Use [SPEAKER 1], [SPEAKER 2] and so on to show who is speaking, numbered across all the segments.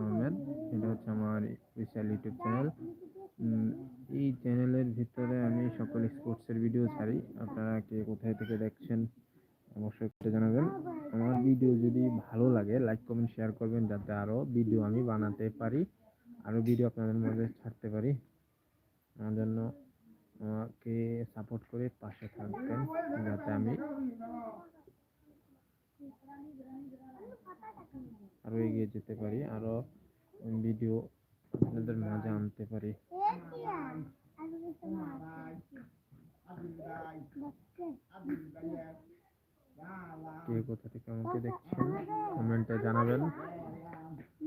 [SPEAKER 1] আহমেদ। এটা হচ্ছে আমার স্পেশাল ইউটিউব চ্যানেল এই চ্যানেলের ভিতরে আমি সকল স্পোর্টসের ভিডিও ছাড়ি। আপনারা কে কোথায় থেকে দেখছেন, অবশ্যই একটু জানাবেন। আমার ভিডিও যদি ভালো লাগে লাইক কমেন্ট শেয়ার করবেন যাতে আরও ভিডিও আমি বানাতে পারি আরও ভিডিও আপনাদের মধ্যে ছাড়তে পারি। আমার জন্য আমাকে সাপোর্ট করে পাশে থাকবেন, যাতে আমি আরও এগিয়ে যেতে পারি আরও ভিডিও আপনাদের মাঝে আনতে পারি। কে কোথা থেকে আমাকে দেখছেন, কমেন্টে জানাবেন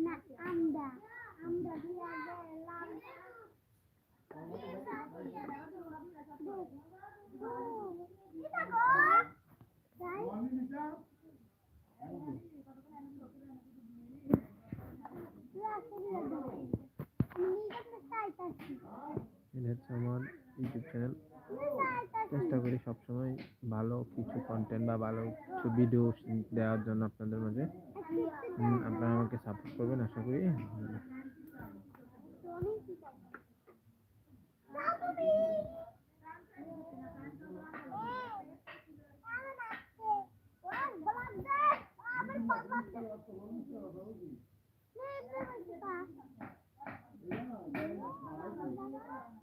[SPEAKER 2] না আমরা আমরা দিয়ে গেলাম
[SPEAKER 1] এটা হচ্ছে আমার ইউটিউব চ্যানেল চেষ্টা করি সবসময় ভালো কিছু কন্টেন্ট বা ভালো কিছু ভিডিও দেওয়ার জন্য আপনাদের মাঝে। আপনারা আমাকে সাপোর্ট করবেন আশা করি।
[SPEAKER 2] Hey,